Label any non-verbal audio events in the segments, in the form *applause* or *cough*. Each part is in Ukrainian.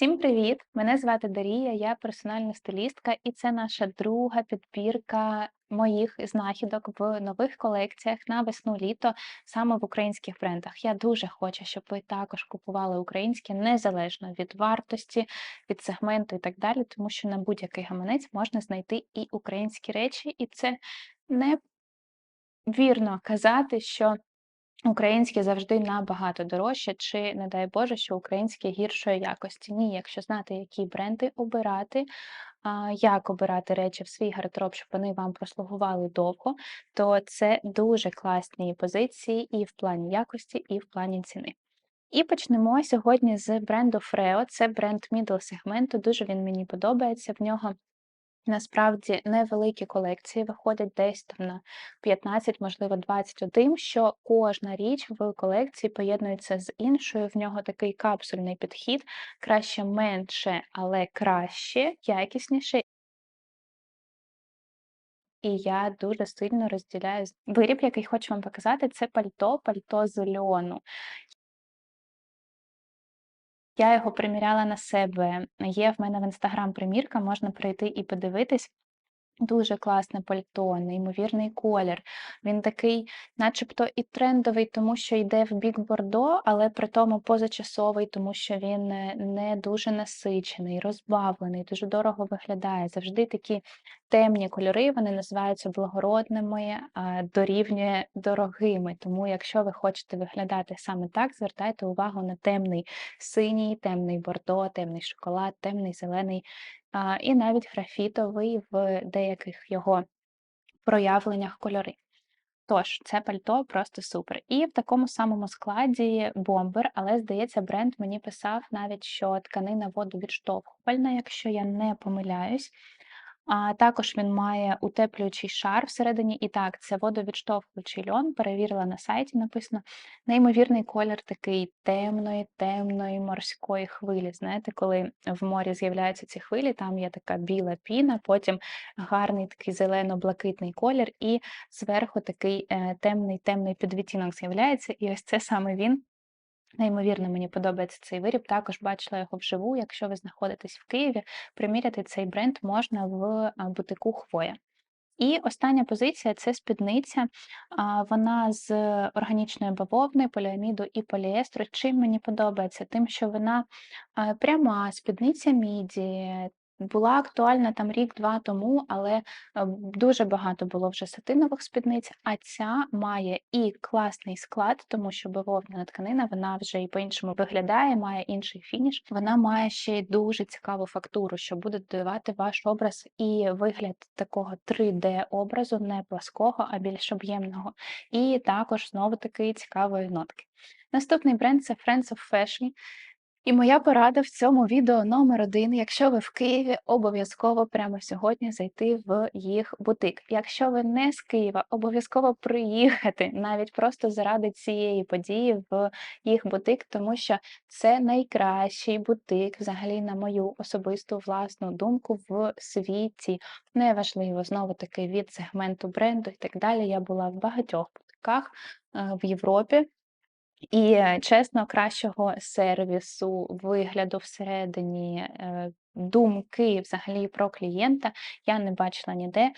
Всім привіт! Мене звати Дарія, я персональна стилістка, і це наша друга підбірка моїх знахідок в нових колекціях на весну-літо саме в українських брендах. Я дуже хочу, щоб ви також купували українське незалежно від вартості, від сегменту і так далі, тому що на будь-який гаманець можна знайти і українські речі, і це не вірно казати, що Українське завжди набагато дорожче, чи, не дай Боже, що українське гіршої якості. Ні, якщо знати, які бренди обирати, як обирати речі в свій гардероб, щоб вони вам прослугували довго, то це дуже класні позиції і в плані якості, і в плані ціни. І почнемо сьогодні з бренду Freo. Це бренд мідл сегменту. Дуже він мені подобається. В нього Насправді невеликі колекції виходять десь там на 15, можливо, 21, що кожна річ в колекції поєднується з іншою. В нього такий капсульний підхід, краще менше, але краще, якісніше. І я дуже сильно розділяю виріб, який хочу вам показати, це пальто, пальто з льону. Я його приміряла на себе. Є в мене в інстаграм примірка, можна прийти і подивитись. Дуже класне пальто, неймовірний колір. Він такий, начебто, і трендовий, тому що йде в бік бордо, але при тому позачасовий, тому що він е, не дуже насичений, розбавлений, дуже дорого виглядає. Завжди такі темні кольори, вони називаються благородними, дорівнює дорогими. Тому, якщо ви хочете виглядати саме так, звертайте увагу на темний синій, темний бордо, темний шоколад, темний зелений і навіть графітовий в деяких його проявленнях кольори. Тож, це пальто просто супер. І в такому самому складі бомбер, але, здається, бренд мені писав навіть, що тканина водовідштовхувальна, якщо я не помиляюсь. А також він має утеплюючий шар всередині. І так, це водовідштовхуючий льон. Перевірила на сайті, написано неймовірний колір такий темної, темної морської хвилі. Знаєте, коли в морі з'являються ці хвилі, там є така біла піна, потім гарний такий зелено-блакитний колір, і зверху такий е, темний темний підвітінок з'являється. І ось це саме він. Неймовірно, мені подобається цей виріб. Також бачила його вживу. Якщо ви знаходитесь в Києві, приміряти цей бренд можна в бутику Хвоя. І остання позиція це спідниця. Вона з органічної бавовни, поліаміду і поліестру. Чим мені подобається? Тим, що вона пряма, спідниця міді, була актуальна там рік-два тому, але е, дуже багато було вже сатинових спідниць, а ця має і класний склад, тому що бавовняна тканина вона вже і по-іншому виглядає, має інший фініш. Вона має ще й дуже цікаву фактуру, що буде додавати ваш образ і вигляд такого 3D-образу, не плаского, а більш об'ємного. І також знову таки цікавої нотки. Наступний бренд це Friends of Fashion. І моя порада в цьому відео номер один. Якщо ви в Києві, обов'язково прямо сьогодні зайти в їх бутик. Якщо ви не з Києва, обов'язково приїхати *laughs* навіть просто заради цієї події в їх бутик, тому що це найкращий бутик, взагалі, на мою особисту власну думку, в світі. Неважливо знову таки від сегменту бренду і так далі. Я була в багатьох бутиках е, в Європі. І, е, чесно, кращого сервісу, вигляду всередині, е, думки взагалі про клієнта я не бачила ніде,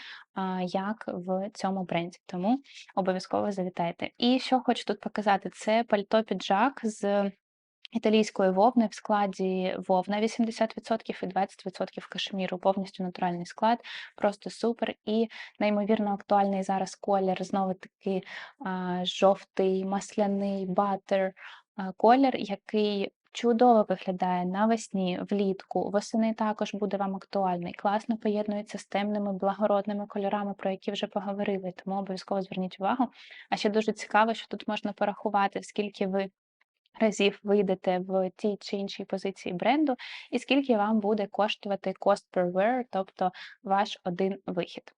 як в цьому бренді. Тому обов'язково завітайте. І що хочу тут показати, це пальто-піджак з італійської вовни в складі вовна 80% і 20% кашеміру, повністю натуральний склад, просто супер. І неймовірно актуальний зараз колір, знову таки жовтий, масляний батер колір, який чудово виглядає навесні, влітку, восени також буде вам актуальний. Класно поєднується з темними благородними кольорами, про які вже поговорили, тому обов'язково зверніть увагу. А ще дуже цікаво, що тут можна порахувати, скільки ви разів вийдете в тій чи іншій позиції бренду, і скільки вам буде коштувати cost per wear, тобто ваш один вихід.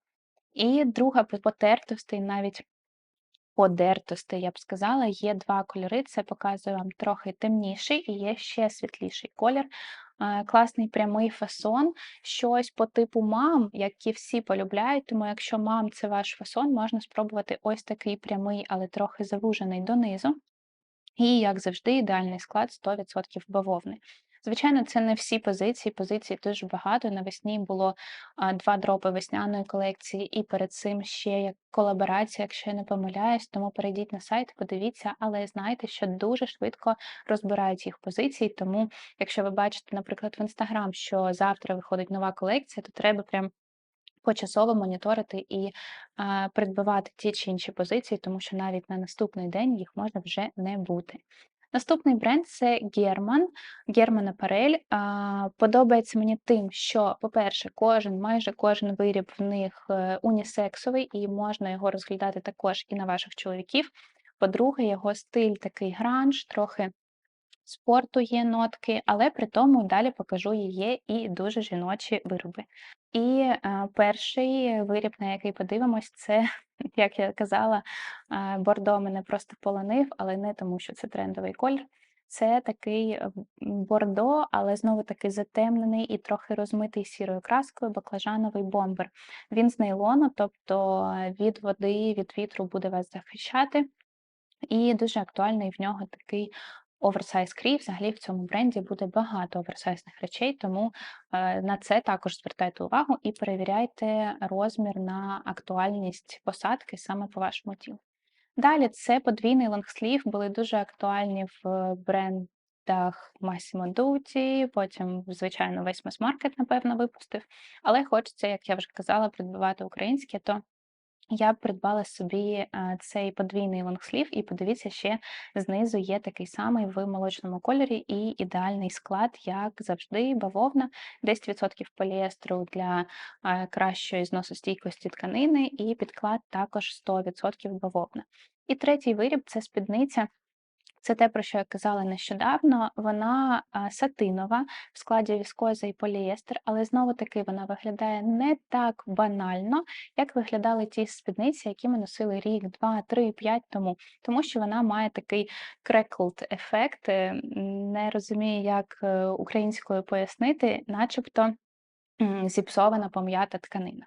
І друга потертостей, навіть подертостей, я б сказала, є два кольори. Це показує вам трохи темніший і є ще світліший колір. Класний прямий фасон, щось по типу мам, які всі полюбляють. Тому, якщо мам це ваш фасон, можна спробувати ось такий прямий, але трохи завужений донизу. І, як завжди, ідеальний склад 100% бавовни. Звичайно, це не всі позиції, позицій дуже багато. Навесні було а, 2 дропи весняної колекції, і перед цим ще як колаборація, якщо я не помиляюсь, тому перейдіть на сайт, подивіться, але знайте, що дуже швидко розбирають їх позиції. Тому, якщо ви бачите, наприклад, в Instagram, що завтра виходить нова колекція, то треба прям почасово моніторити і а, придбавати ті чи інші позиції, тому що навіть на наступний день їх може вже не бути. Наступний бренд це Герман, Герман Апарель. Подобається мені тим, що, по-перше, кожен, майже кожен виріб в них е, унісексовий, і можна його розглядати також і на ваших чоловіків. По-друге, його стиль такий гранж, трохи спорту є нотки, але при тому далі покажу є і дуже жіночі вироби. І е, перший виріб, на який подивимось, це, *laughs* як я казала, е, бордо мене просто полонив, але не тому, що це трендовий колір. Це такий е, бордо, але знову таки затемнений і трохи розмитий сірою краскою баклажановий бомбер. Він з нейлону, тобто від води, від вітру буде вас захищати. І дуже актуальний в нього такий оверсайз крій. Взагалі в цьому бренді буде багато оверсайзних речей, тому е, на це також звертайте увагу і перевіряйте розмір на актуальність посадки саме по вашому тілу. Далі це подвійний лонгслів, були дуже актуальні в брендах Massimo Dutti, потім, звичайно, весь мас-маркет, напевно, випустив. Але хочеться, як я вже казала, придбавати українське, то я придбала собі цей подвійний лонгслів, і подивіться, ще знизу є такий самий в молочному кольорі і ідеальний склад, як завжди, бавовна, 10% поліестру для кращої зносостійкості тканини, і підклад також 100% бавовна. І третій виріб це спідниця. Це те, про що я казала нещодавно. Вона сатинова в складі віскоза і полієстер, але знову таки вона виглядає не так банально, як виглядали ті спідниці, які ми носили рік, два, три, п'ять тому, тому що вона має такий креколд ефект. Е, не розумію, як е, українською пояснити, начебто зіпсована пом'ята тканина.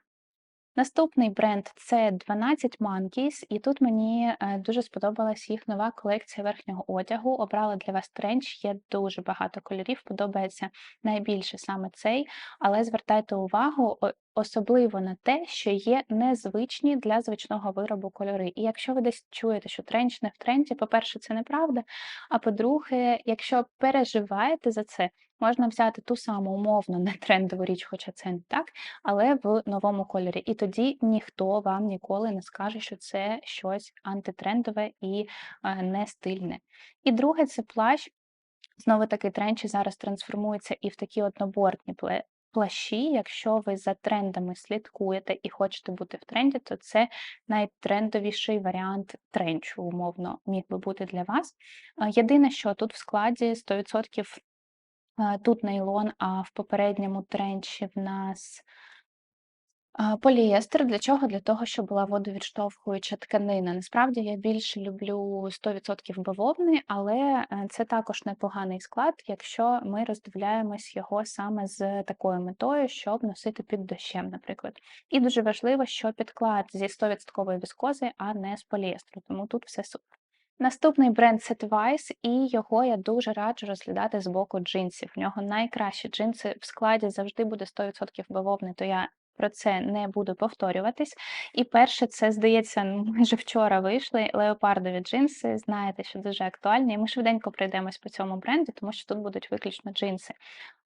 Наступний бренд це 12 Monkeys, і тут мені е, дуже сподобалась їх нова колекція верхнього одягу. Обрала для вас тренч, є дуже багато кольорів, подобається найбільше саме цей, але звертайте увагу, особливо на те, що є незвичні для звичного виробу кольори. І якщо ви десь чуєте, що тренч не в тренді, по-перше, це неправда. А по-друге, якщо переживаєте за це, можна взяти ту саму умовно не трендову річ, хоча це не так, але в новому кольорі. І тоді ніхто вам ніколи не скаже, що це щось антитрендове і е, не стильне. І друге, це плащ. Знову таки тренчі зараз трансформуються і в такі однобортні плащі, якщо ви за трендами слідкуєте і хочете бути в тренді, то це найтрендовіший варіант тренчу, умовно, міг би бути для вас. Єдине, що тут в складі 100% тут нейлон, а в попередньому тренчі в нас Поліестер для чого? Для того, щоб була водовідштовхуюча тканина. Насправді я більше люблю 100% бавовни, але е, це також непоганий склад, якщо ми роздивляємось його саме з такою метою, щоб носити під дощем, наприклад. І дуже важливо, що підклад зі 100% віскози, а не з поліестру, тому тут все супер. Наступний бренд Setwise, і його я дуже раджу розглядати з боку джинсів. В нього найкращі джинси в складі завжди буде 100% бавовни, то я про це не буду повторюватись. І перше, це здається, ми вже вчора вийшли. Леопардові джинси. Знаєте, що дуже актуальні. І ми швиденько пройдемось по цьому бренду, тому що тут будуть виключно джинси.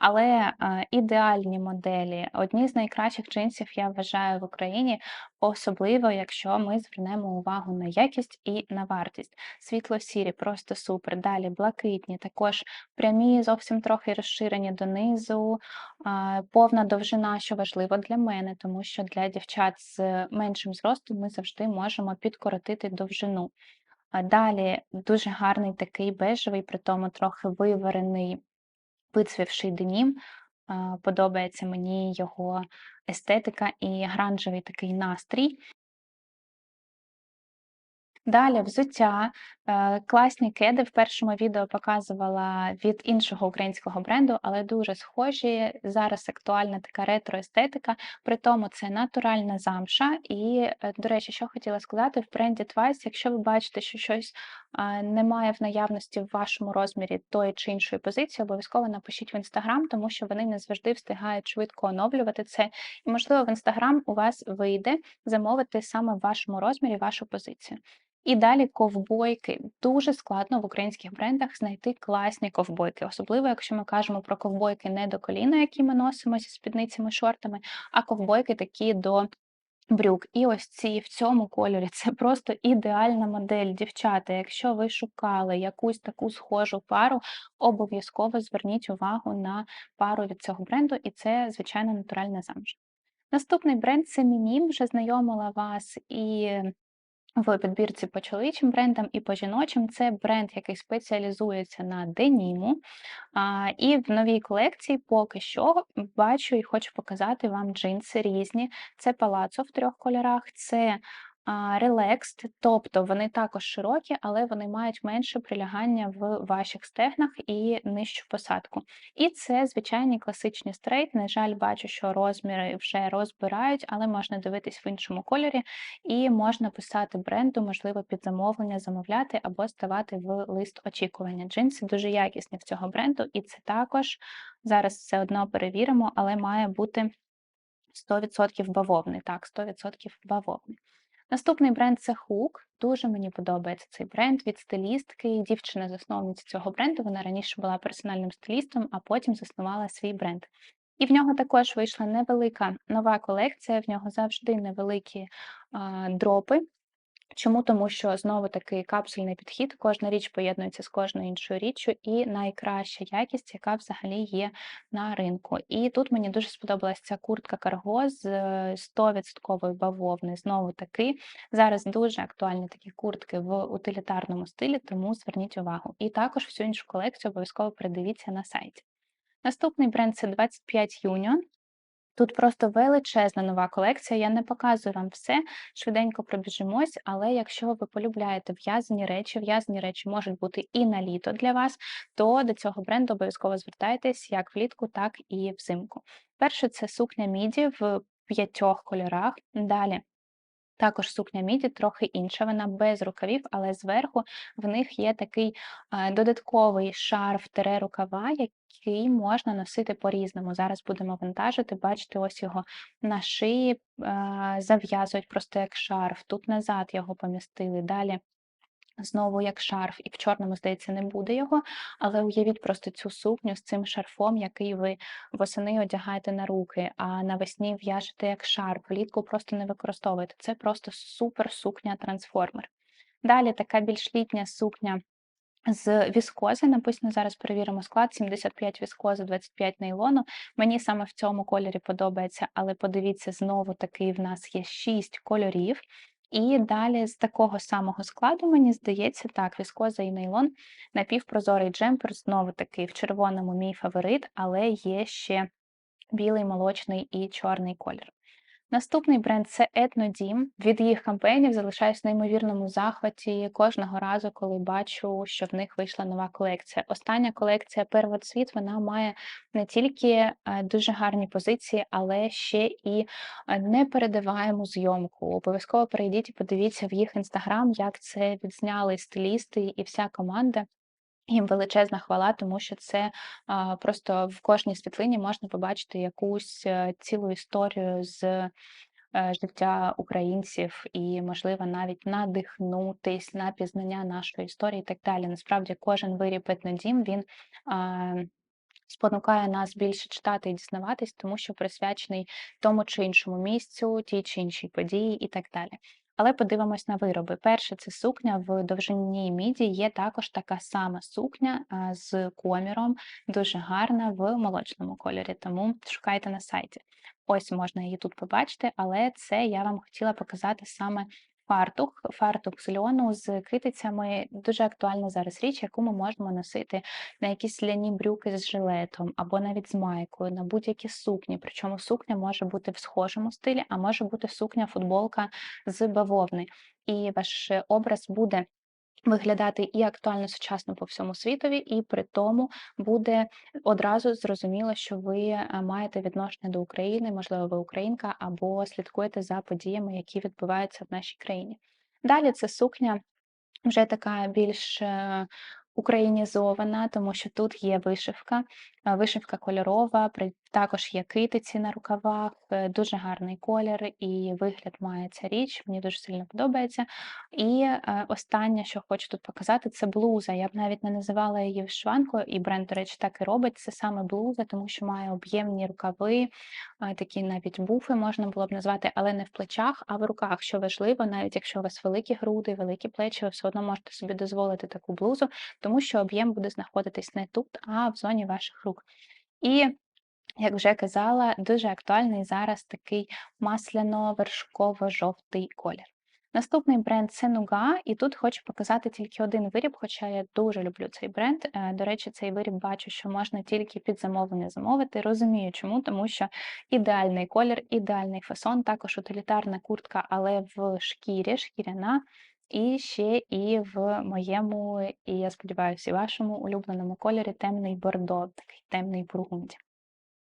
Але е, ідеальні моделі, одні з найкращих джинсів я вважаю в Україні, особливо, якщо ми звернемо увагу на якість і на вартість. Світло-сірі, просто супер. Далі блакитні, також прямі, зовсім трохи розширені донизу, е, повна довжина, що важливо для мене мене, тому що для дівчат з меншим зростом ми завжди можемо підкоротити довжину. А Далі дуже гарний такий бежевий, при тому трохи виварений, вицвівший денім. Подобається мені його естетика і гранжевий такий настрій. Далі взуття класні кеди. В першому відео показувала від іншого українського бренду, але дуже схожі. Зараз актуальна така ретро-естетика, при тому це натуральна замша. І, е, до речі, що хотіла сказати, в бренді Twice, якщо ви бачите, що щось немає в наявності в вашому розмірі тої чи іншої позиції, обов'язково напишіть в інстаграм, тому що вони не завжди встигають швидко оновлювати це. І, можливо, в інстаграм у вас вийде замовити саме в вашому розмірі вашу позицію. І далі ковбойки. Дуже складно в українських брендах знайти класні ковбойки, особливо якщо ми кажемо про ковбойки не до коліна, які ми носимо зі спідницями, шортами, а ковбойки такі до брюк. І ось ці в цьому кольорі це просто ідеальна модель. Дівчата, якщо ви шукали якусь таку схожу пару, обов'язково зверніть увагу на пару від цього бренду, і це, звичайно, натуральна замша. Наступний бренд це Мінім, вже знайомила вас і в підбірці по чоловічим брендам і по жіночим. Це бренд, який спеціалізується на деніму. А, І в новій колекції поки що бачу і хочу показати вам джинси різні. Це палацо в трьох кольорах, це Relaxed, тобто вони також широкі, але вони мають менше прилягання в ваших стегнах і нижчу посадку. І це звичайні класичні стрейт. На жаль, бачу, що розміри вже розбирають, але можна дивитись в іншому кольорі, і можна писати бренду, можливо, під замовлення замовляти або ставати в лист очікування. Джинси дуже якісні в цього бренду, і це також зараз все одно перевіримо, але має бути 100% бавовни. Так, 100% бавовни. Наступний бренд це Hook. Дуже мені подобається цей бренд від стилістки. Дівчина-засновниця цього бренду. Вона раніше була персональним стилістом, а потім заснувала свій бренд. І в нього також вийшла невелика нова колекція, в нього завжди невеликі а, дропи. Чому? Тому що знову такий капсульний підхід, кожна річ поєднується з кожною іншою річчю, і найкраща якість, яка взагалі є на ринку. І тут мені дуже сподобалася ця куртка Карго з 100% бавовни. Знову таки, зараз дуже актуальні такі куртки в утилітарному стилі, тому зверніть увагу. І також всю іншу колекцію обов'язково передивіться на сайті. Наступний бренд це 25 Union. Тут просто величезна нова колекція. Я не показую вам все, швиденько пробіжимось, але якщо ви полюбляєте в'язані речі, в'язані речі можуть бути і на літо для вас, то до цього бренду обов'язково звертайтесь як влітку, так і взимку. Перше це сукня міді в п'ятьох кольорах. Далі також сукня міді трохи інша, вона без рукавів, але зверху в них є такий додатковий шарф тере рукава, який можна носити по-різному. Зараз будемо вантажити, бачите, ось його на шиї зав'язують просто як шарф. Тут назад його помістили. Далі Знову як шарф, і в чорному, здається, не буде його, але уявіть просто цю сукню з цим шарфом, який ви восени одягаєте на руки, а навесні в'яжете як шарф, влітку просто не використовуєте. Це просто супер сукня-трансформер. Далі така більш літня сукня з віскози. Написано, зараз перевіримо склад: 75 віскози, 25 нейлону. Мені саме в цьому кольорі подобається, але подивіться, знову таки в нас є 6 кольорів. І далі з такого самого складу, мені здається, так, віскоза і нейлон, напівпрозорий джемпер, знову таки в червоному мій фаворит, але є ще білий, молочний і чорний колір. Наступний бренд це Етнодім. Від їх кампейнів залишаюсь в неймовірному захваті кожного разу, коли бачу, що в них вийшла нова колекція. Остання колекція Первоцвіт вона має не тільки е, дуже гарні позиції, але ще і е, непередаваєму зйомку. Обов'язково перейдіть і подивіться в їх інстаграм, як це відзняли стилісти і вся команда. Їм величезна хвала, тому що це а, просто в кожній світлині можна побачити якусь е, цілу історію з е, життя українців і, можливо, навіть надихнутись на пізнання нашої історії і так далі. Насправді, кожен виріб етнодім, він а, спонукає нас більше читати і дізнаватись, тому що присвячений тому чи іншому місцю, тій чи іншій події і так далі. Але подивимось на вироби. Перше, це сукня в довжині міді, є також така сама сукня з коміром, дуже гарна в молочному кольорі, тому шукайте на сайті. Ось можна її тут побачити, але це я вам хотіла показати саме Фартух, фартух з льону з китицями дуже актуальна зараз річ, яку ми можемо носити на якісь ляні брюки з жилетом або навіть з майкою, на будь-які сукні. Причому сукня може бути в схожому стилі, а може бути сукня-футболка з бавовни. І ваш образ буде виглядати і актуально сучасно по всьому світові, і при тому буде одразу зрозуміло, що ви, е, маєте відношення до України, можливо, ви українка або слідкуєте за подіями, які відбуваються в нашій країні. Далі це сукня вже така більш, е, українізована, тому що тут є вишивка, вишивка кольорова, також є китиці на рукавах, е, дуже гарний колір і вигляд має ця річ, мені дуже сильно подобається. І, е, останнє, що хочу тут показати, це блуза. Я б навіть не називала її вишиванкою, і бренд, до речі, так і робить. Це саме блуза, тому що має об'ємні рукави, такі навіть буфи можна було б назвати, але не в плечах, а в руках, що важливо, навіть якщо у вас великі груди, великі плечі, ви все одно можете собі дозволити таку блузу, тому що об'єм буде знаходитись не тут, а в зоні ваших рук. І, як вже казала, дуже актуальний зараз такий масляно-вершково-жовтий колір. Наступний бренд це Nuga, і тут хочу показати тільки один виріб, хоча я дуже люблю цей бренд. Е, До речі, цей виріб бачу, що можна тільки під замовлення замовити. Розумію, чому, тому що ідеальний колір, ідеальний фасон, також утилітарна куртка, але в шкірі, шкіряна. І ще і в моєму, і я сподіваюся, і вашому улюбленому кольорі темний бордо, такий темний бургунді.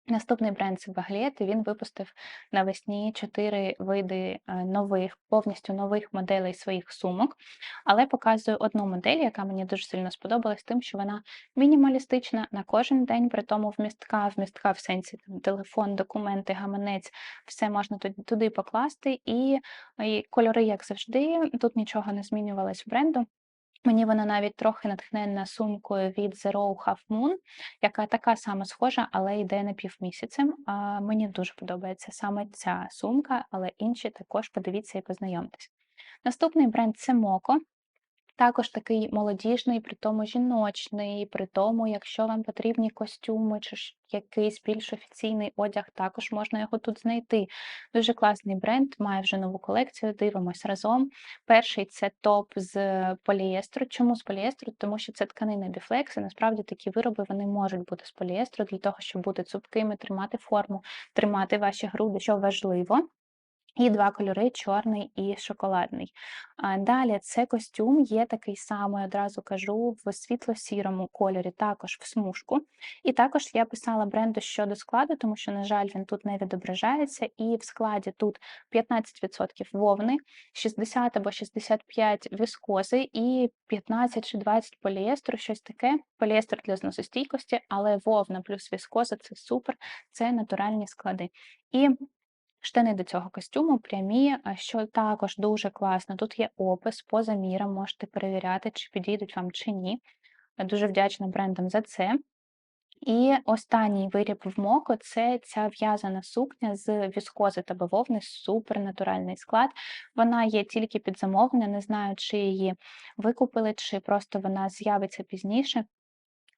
Наступний бренд це Баглет, він випустив навесні 4 види е, нових, повністю нових моделей своїх сумок. Але показую одну модель, яка мені дуже сильно сподобалась, тим, що вона мінімалістична на кожен день, при тому вмістка, вмістка в сенсі там, телефон, документи, гаманець, все можна туди покласти. І, і кольори, як завжди, тут нічого не змінювалось в бренду. Мені вона навіть трохи натхненна сумкою від Zero Half Moon, яка така сама схожа, але йде на півмісяцем. А мені дуже подобається саме ця сумка, але інші також подивіться і познайомтесь. Наступний бренд це Moco. Також такий молодіжний, при тому жіночний, при тому, якщо вам потрібні костюми чи якийсь більш офіційний одяг, також можна його тут знайти. Дуже класний бренд, має вже нову колекцію, дивимось разом. Перший це топ з полієстру. Чому з полієстру? Тому що це тканина біфлекс, і насправді такі вироби вони можуть бути з полієстру для того, щоб бути цупкими, тримати форму, тримати ваші груди, що важливо. І два кольори чорний і шоколадний. Далі це костюм є такий самий, одразу кажу, в світло-сірому кольорі, також в смужку. І також я писала бренду щодо складу, тому що, на жаль, він тут не відображається. І в складі тут 15% вовни, 60 або 65 віскози і 15 чи 20 поліестру, щось таке. Поліестер для зносостійкості, але вовна плюс віскоза це супер, це натуральні склади. І Штани до цього костюму прямі, що також дуже класно. Тут є опис по замірам, можете перевіряти, чи підійдуть вам чи ні. Дуже вдячна брендам за це. І останній виріб в Моко це ця в'язана сукня з віскози та бавовни, супер натуральний склад. Вона є тільки під замовлення, не знаю, чи її викупили, чи просто вона з'явиться пізніше.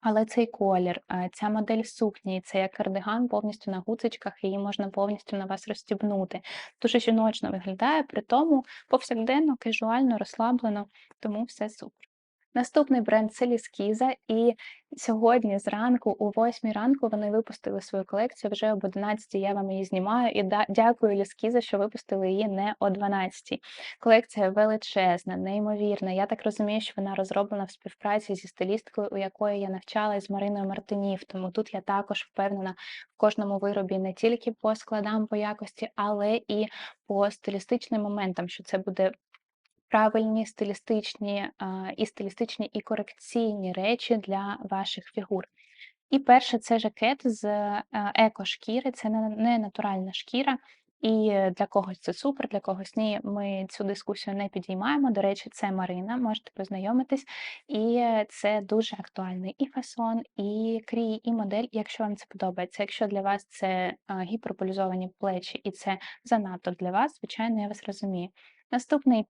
Але цей колір, е, ця модель сукні, це як кардиган повністю на гуцечках, її можна повністю на вас розстібнути. Дуже жіночно виглядає, при тому повсякденно, кажуально, розслаблено, тому все супер. Наступний бренд це Ліскіза, і сьогодні зранку, о 8 ранку, вони випустили свою колекцію. Вже об 11 я вам її знімаю. І дякую Ліскіза, що випустили її не о 12. Колекція величезна, неймовірна. Я так розумію, що вона розроблена в співпраці зі стилісткою, у якої я навчалась з Мариною Мартинів. Тому тут я також впевнена в кожному виробі не тільки по складам, по якості, але і по стилістичним моментам, що це буде правильні стилістичні і стилістичні і корекційні речі для ваших фігур. І перше це жакет з е, еко-шкіри, це не не натуральна шкіра, і для когось це супер, для когось ні. Ми цю дискусію не підіймаємо. До речі, це Марина, можете познайомитись, і це дуже актуальний і фасон, і крій, і модель, якщо вам це подобається. Якщо для вас це гіперполізовані плечі і це занадто для вас, звичайно, я вас розумію. Наступний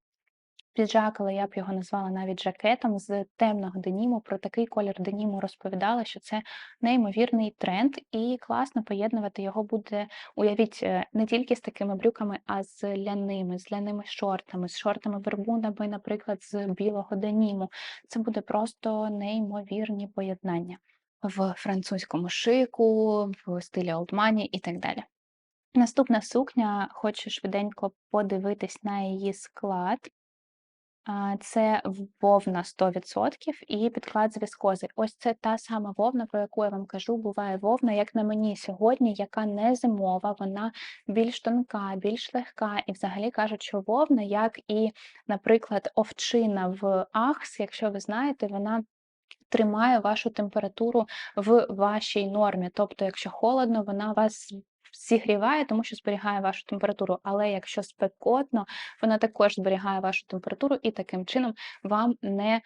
Піджак, але я б його назвала навіть жакетом з темного деніму. Про такий колір деніму розповідала, що це неймовірний тренд, і класно поєднувати його буде, уявіть, е, не тільки з такими брюками, а з ляними, з ляними шортами, з шортами вербунами, наприклад, з білого деніму. Це буде просто неймовірні поєднання в французькому шику, в стилі олдмані і так далі. Наступна сукня, хочу швиденько подивитись на її склад. Це вовна 100% і підклад з віскози. Ось це та сама вовна, про яку я вам кажу. Буває вовна, як на мені сьогодні, яка не зимова, вона більш тонка, більш легка. І взагалі кажуть, що вовна, як і, наприклад, овчина в Ахс, якщо ви знаєте, вона тримає вашу температуру в вашій нормі. Тобто, якщо холодно, вона вас зігріває, тому що зберігає вашу температуру. Але якщо спекотно, вона також зберігає вашу температуру і таким чином вам не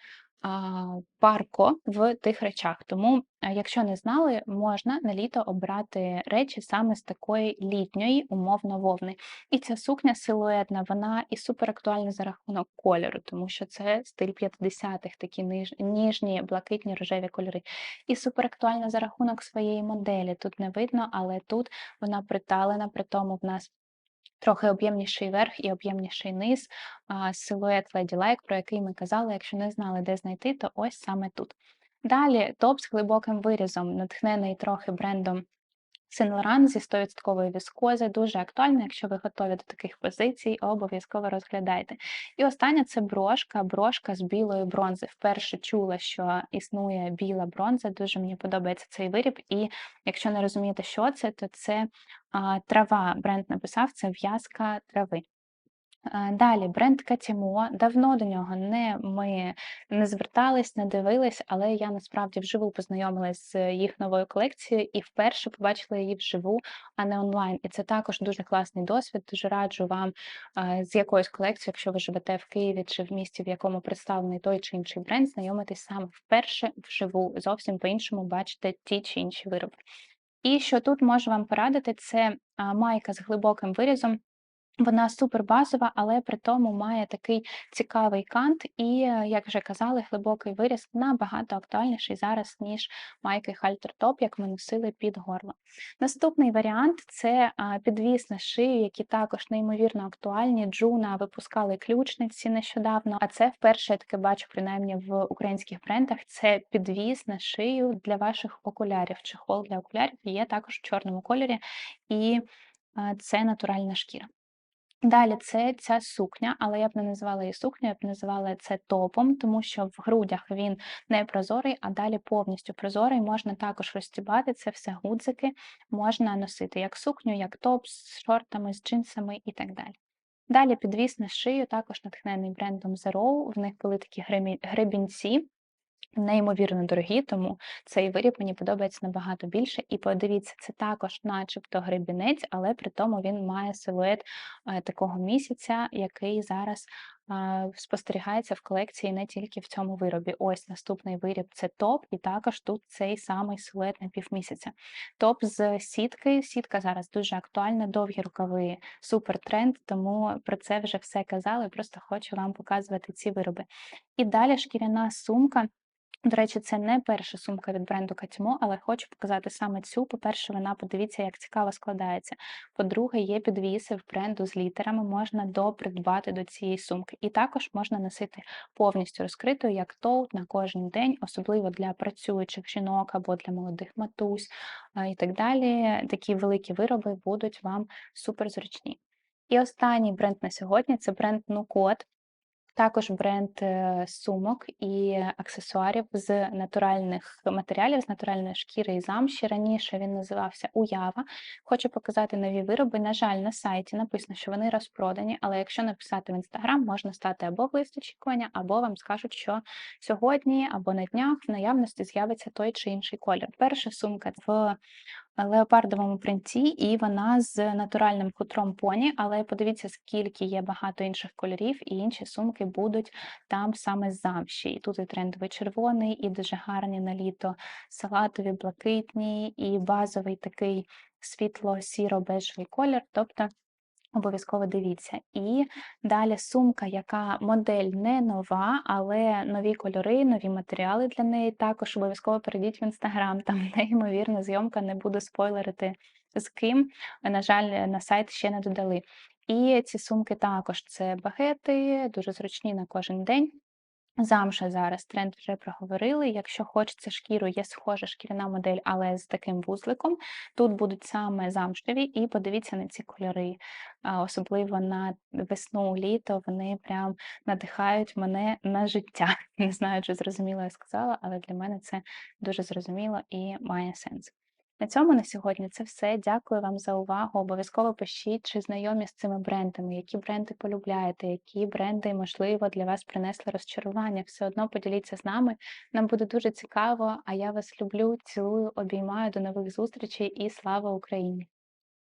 парко в тих речах. Тому, якщо не знали, можна на літо обрати речі саме з такої літньої, умовно вовни. І ця сукня силуетна, вона і супер актуальна за рахунок кольору, тому що це стиль 50-х, такі ніжні, блакитні, рожеві кольори. І супер актуальна за рахунок своєї моделі. Тут не видно, але тут вона приталена, при тому в нас. Трохи об'ємніший верх і об'ємніший низ, силует силует Ladylike, про який ми казали, якщо не знали, де знайти, то ось саме тут. Далі топ з глибоким вирізом, натхнений трохи брендом Laurent зі 100% віскози, дуже актуально, якщо ви готові до таких позицій, обов'язково розглядайте. І остання це брошка, брошка з білої бронзи. Вперше чула, що існує біла бронза, дуже мені подобається цей виріб. І якщо не розумієте, що це, то це а, трава. Бренд написав, це в'язка трави. Е, Далі бренд Катімо. Давно до нього не ми не звертались, не дивились, але я насправді вживу познайомилась з їх новою колекцією і вперше побачила її вживу, а не онлайн. І це також дуже класний досвід. Дуже раджу вам е, з якоюсь колекцією, якщо ви живете в Києві чи в місті, в якому представлений той чи інший бренд, знайомитись саме вперше вживу. Зовсім по-іншому бачите ті чи інші вироби. І що тут можу вам порадити, це майка з глибоким вирізом. Вона супер базова, але при тому має такий цікавий кант, і, е, як вже казали, глибокий виріз набагато актуальніший зараз, ніж майки Top, як ми носили під горло. Наступний варіант це підвіс на шию, які також неймовірно актуальні. Джуна випускали ключниці нещодавно, а це вперше я таке бачу, принаймні в українських брендах. Це підвіс на шию для ваших окулярів. Чехол для окулярів є також в чорному кольорі, і це натуральна шкіра. Далі це ця сукня, але я б не називала її сукнею, я б називала це топом, тому що в грудях він не прозорий, а далі повністю прозорий. Можна також розстібати це все гудзики, можна носити як сукню, як топ з шортами, з джинсами і так далі. Далі підвіс на шию, також натхнений брендом Zero. В них були такі гребінці, неймовірно дорогі, тому цей виріб мені подобається набагато більше. І подивіться, це також, начебто, гребінець, але при тому він має силует е, такого місяця, який зараз е, спостерігається в колекції не тільки в цьому виробі. Ось наступний виріб це топ, і також тут цей самий силует на півмісяця. Топ з сітки. Сітка зараз дуже актуальна, довгі рукави, супер тренд, тому про це вже все казали. Просто хочу вам показувати ці вироби. І далі шкіряна сумка. До речі, це не перша сумка від бренду Катімо, але хочу показати саме цю. По-перше, вона подивіться, як цікаво складається. По-друге, є підвіси в бренду з літерами, можна допридбати до цієї сумки. І також можна носити повністю розкритою, як тоут на кожен день, особливо для працюючих жінок або для молодих матусь і так далі. Такі великі вироби будуть вам супер зручні. І останній бренд на сьогодні це бренд Нукот. Також бренд е, сумок і аксесуарів з натуральних матеріалів, з натуральної шкіри і замші. Раніше він називався Уява. Хочу показати нові вироби. На жаль, на сайті написано, що вони розпродані, але якщо написати в інстаграм, можна стати або в лист або вам скажуть, що сьогодні або на днях в наявності з'явиться той чи інший колір. Перша сумка в леопардовому принті, і вона з натуральним хутром поні, але подивіться, скільки є багато інших кольорів, і інші сумки будуть там саме замші. І тут і трендовий червоний, і дуже гарні на літо салатові, блакитні, і базовий такий світло-сіро-бежевий колір. Тобто Обов'язково дивіться. І далі сумка, яка модель не нова, але нові кольори, нові матеріали для неї. Також обов'язково перейдіть в інстаграм, там *laughs* неймовірна зйомка, не буду спойлерити з ким. На жаль, на сайт ще не додали. І ці сумки також це багети, дуже зручні на кожен день. Замша зараз тренд вже проговорили. Якщо хочеться шкіру, є схожа шкіряна модель, але з таким вузликом. Тут будуть саме замшеві, і подивіться на ці кольори. Особливо на весну, літо вони прям надихають мене на життя. *laughs* Не знаю, чи зрозуміло я сказала, але для мене це дуже зрозуміло і має сенс. На цьому на сьогодні це все. Дякую вам за увагу. Обов'язково пишіть, чи знайомі з цими брендами, які бренди полюбляєте, які бренди, можливо, для вас принесли розчарування. Все одно поділіться з нами. Нам буде дуже цікаво. А я вас люблю, цілую, обіймаю. До нових зустрічей і слава Україні!